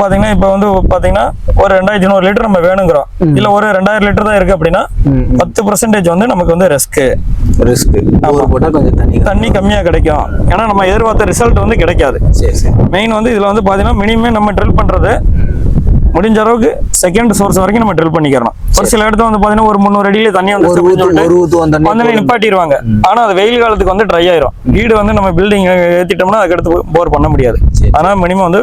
பாத்தீங்கன்னா இப்ப வந்து பாத்தீங்கன்னா ஒரு ரெண்டாயிரத்தி நூறு லிட்டர் நம்ம வேணுங்கிறோம். இல்ல ஒரு ரெண்டாயிரம் லிட்டர் தான் இருக்கு அப்படின்னா. பத்து பர்சன்டேஜ் வந்து நமக்கு வந்து ரிஸ்க் ரிஸ்க் போர் போட்டா கொஞ்சம் தண்ணி தண்ணி கம்மியா கிடைக்கும். ஏன்னா நம்ம எதிர்பார்த்த ரிசல்ட் வந்து கிடைக்காது. மெயின் வந்து இதுல வந்து பாத்தீங்கன்னா மினிமம் நம்ம ட்ரில் பண்றது முடிஞ்ச அளவுக்கு செகண்ட் சோர்ஸ் வரைக்கும் நம்ம ட்ரில் பண்ணிக்கிறோம் ஒரு சில இடத்துல வந்து பாத்தீங்கன்னா ஒரு முந்நூறு அடியில தண்ணி வந்து நிப்பாட்டிடுவாங்க. ஆனா அது வெயில் காலத்துக்கு வந்து ட்ரை ஆயிரும். வீடு வந்து நம்ம பில்டிங் ஏத்திட்டோம்னா அதுக்கடுத்து போர் பண்ண முடியாது. அதனால மினிமம் வந்து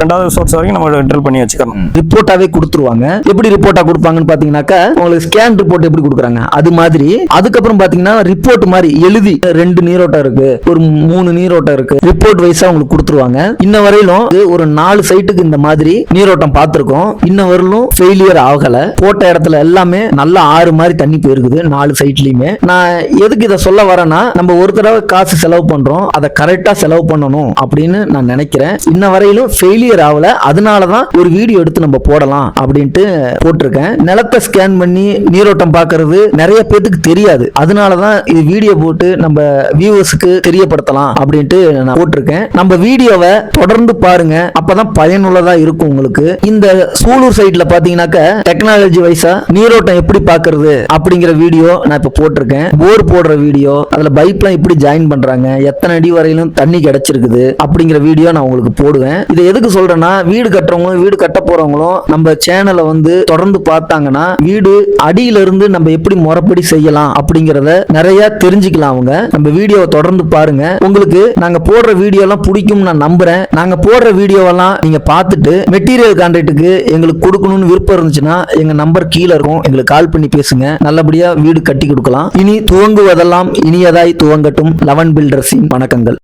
ரெண்டாவது சோர்ஸ் வரைக்கும் நம்ம ட்ரில் பண்ணி வச்சுக்கணும். ரிப்போர்ட்டாவே கொடுத்துருவாங்க. எப்படி ரிப்போர்ட்டா கொடுப்பாங்கன்னு பாத்தீங்கன்னாக்கா உங்களுக்கு ஸ்கேன் ரிப்போர்ட் எப்படி கொடுக்குறாங்க? அது மாதிரி. அதுக்கப்புறம் பாத்தீங்கன்னா ரிப்போர்ட் மாதிரி எழுதி ரெண்டு நீரோட்டம் இருக்கு ஒரு மூணு நீரோட்டம் இருக்கு. ரிப்போர்ட் வைஸா உங்களுக்கு கொடுத்துருவாங்க. இன்ன வரையிலும் ஒரு நாலு சைட்டுக்கு இந்த மாதிரி நீரோட்டம் பார்த்துருக்கோம். இன்ன வரையிலும் ஃபெயிலியர் ஆகல. போட்ட இடத்துல எல்லாமே நல்ல ஆறு மாதிரி தண்ணி போயிருக்குது நாலு சைட்லயுமே நான் எதுக்கு இதை சொல்ல வரேன்னா நம்ம ஒரு தடவை காசு செலவு பண்றோம் அதை கரெக்டா செலவு பண்ணணும் அப்படின்னு நான் நினைக்கிறேன். இன்ன வரையிலும் ஃபெயிலியர் ஆகல. அதனால தான் ஒரு வீடியோ எடுத்து நம்ம போடலாம் அப்படின்ட்டு போட்டிருக்கேன். நிலத்தை ஸ்கேன் பண்ணி நீரோட்டம் பார்க்கறது நிறைய பேத்துக்கு தெரியாது. அதனால தான் இது வீடியோ போட்டு நம்ம வியூவர்ஸுக்கு தெரியப்படுத்தலாம் அப்படின்ட்டு நான் போட்டிருக்கேன். நம்ம வீடியோவை தொடர்ந்து பாருங்க. அப்பதான் பயனுள்ளதா இருக்கும் உங்களுக்கு. இந்த சூலூர் சைட்ல பாத்தீங்கன்னாக்க டெக்னாலஜி வைஸா நீரோட்டம் எப்படி பாக்குறது அப்படிங்கிற வீடியோ நான் இப்ப போட்டிருக்கேன். போர் போடுற வீடியோ அதுல பைப்லாம் எப்படி ஜாயின் பண்றாங்க எத்தனை அடி வரையிலும் தண்ணி கிடைச்சிருக்குது அப்படிங்கிற வீடியோ நான் உங்களுக்கு போடுவேன். இதை எதுக்கு சொல்றேன்னா வீடு கட்டுறவங்களும் வீடு கட்ட போறவங்களும் நம்ம சேனலை வந்து தொடர்ந்து பார்த்தாங்கன்னா வீடு அடியில இருந்து நம்ம எப்படி முறைப்படி செய்யலாம் அப்படிங்கறத நிறைய தெரிஞ்சுக்கலாம் அவங்க. நம்ம வீடியோவை தொடர்ந்து பாருங்க. உங்களுக்கு நாங்க போடுற வீடியோ எல்லாம் பிடிக்கும் நான் நம்புறேன். நாங்க போடுற வீடியோவெல்லாம் நீங்க பார்த்துட்டு மெட்டீரியல் கான்ட்ராக்டுக்கு எங்களுக்கு கொடுக்கணும்னு விருப்பம் இருந்துச்சுன்னா எங்க நம்பர் கீழே இருக்கும். எங்களுக்கு கால் பண்ணி பேசுங்க. நல்லபடியா வீடு கட்டி கொடுக்கலாம். இனி துவங்குவதெல்லாம் இனியதாய் துவங்கட்டும். லெவன் பில்டர்ஸின் வணக்கங்கள்.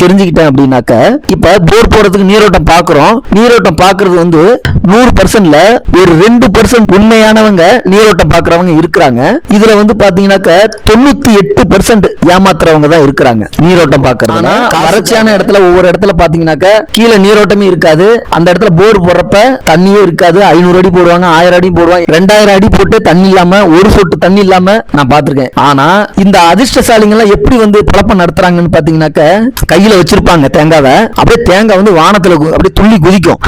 தெரிஞ்சுக்கிட்டேன் அப்படின்னாக்க இப்ப போர் போடுறதுக்கு நீரோட்டம் பாக்குறோம். நீரோட்டம் பாக்குறது வந்து நூறு பர்சன்ட்ல ஒரு ரெண்டு பர்சன்ட் உண்மையானவங்க நீரோட்டம் பாக்குறவங்க இருக்கிறாங்க. இதுல வந்து பாத்தீங்கன்னாக்க தொண்ணூத்தி எட்டு பர்சன்ட் ஏமாத்துறவங்க தான் இருக்கிறாங்க நீரோட்டம் பாக்குறது வறட்சியான இடத்துல ஒவ்வொரு இடத்துல பாத்தீங்கன்னாக்க கீழே நீரோட்டமே இருக்காது. அந்த இடத்துல போர் போடுறப்ப தண்ணியும் இருக்காது. ஐநூறு அடி போடுவாங்க ஆயிரம் அடி போடுவாங்க. ரெண்டாயிரம் அடி போட்டு தண்ணி இல்லாம ஒரு சொட்டு தண்ணி இல்லாம நான் பாத்திருக்கேன் ஆனா இந்த அதிர்ஷ்டசாலிங்க எல்லாம் எப்படி வந்து பழப்பம் நடத்துறாங்கன்னு பாத்தீங்கன்னாக்க கையில் வச்சிருப்பாங்க தேங்காவை. அப்படியே தேங்காய் வந்து வானத்துல அப்படியே துள்ளி குதிக்கும்.